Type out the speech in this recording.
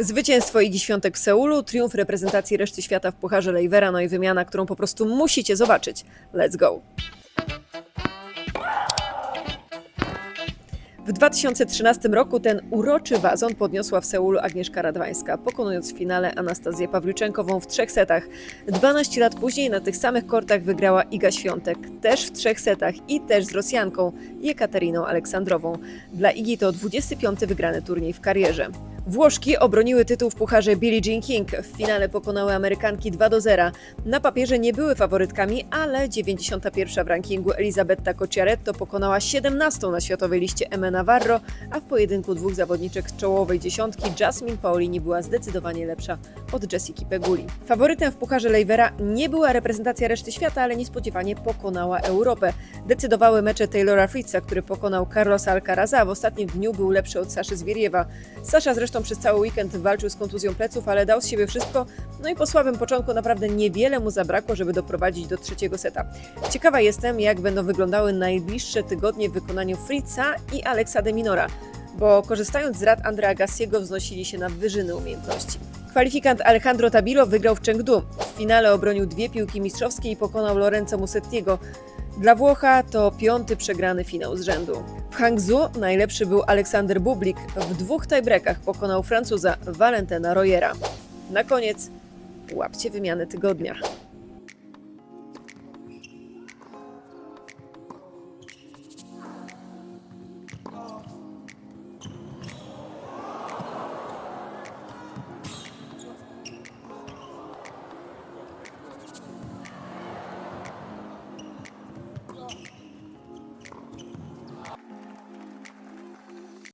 Zwycięstwo Igi Świątek w Seulu, triumf reprezentacji reszty świata w Pucharze Leivera, no i wymiana, którą po prostu musicie zobaczyć. Let's go! W 2013 roku ten uroczy wazon podniosła w Seulu Agnieszka Radwańska, pokonując w finale Anastazję Pawliuchenkową w trzech setach. 12 lat później na tych samych kortach wygrała Iga Świątek, też w trzech setach i też z Rosjanką, Jekateriną Aleksandrową. Dla Igi to 25. wygrany turniej w karierze. Włoszki obroniły tytuł w pucharze Billie Jean King. W finale pokonały Amerykanki 2 do 0. Na papierze nie były faworytkami, ale 91 w rankingu Elisabetta Cocciaretto pokonała 17 na światowej liście Emma Navarro, a w pojedynku dwóch zawodniczek czołowej dziesiątki Jasmine Paolini była zdecydowanie lepsza od Jessiki Peguli. Faworytem w pucharze Leivera nie była reprezentacja reszty świata, ale niespodziewanie pokonała Europę. Decydowały mecze Taylora Fritza, który pokonał Carlosa Alcaraza, a w ostatnim dniu był lepszy od Saszy Zwieriewa. Sasza zresztą przez cały weekend walczył z kontuzją pleców, ale dał z siebie wszystko, no i po słabym początku naprawdę niewiele mu zabrakło, żeby doprowadzić do trzeciego seta. Ciekawa jestem, jak będą wyglądały najbliższe tygodnie w wykonaniu Fritza i Alexa de Minora, bo korzystając z rad Andrea Gassiego wznosili się na wyżyny umiejętności. Kwalifikant Alejandro Tabilo wygrał w Chengdu. W finale obronił dwie piłki mistrzowskie i pokonał Lorenzo Musettiego. Dla Włocha to piąty przegrany finał z rzędu. W Hangzhou najlepszy był Aleksander Bublik. W dwóch tiebreakach pokonał Francuza Valentina Royera. Na koniec łapcie wymianę tygodnia.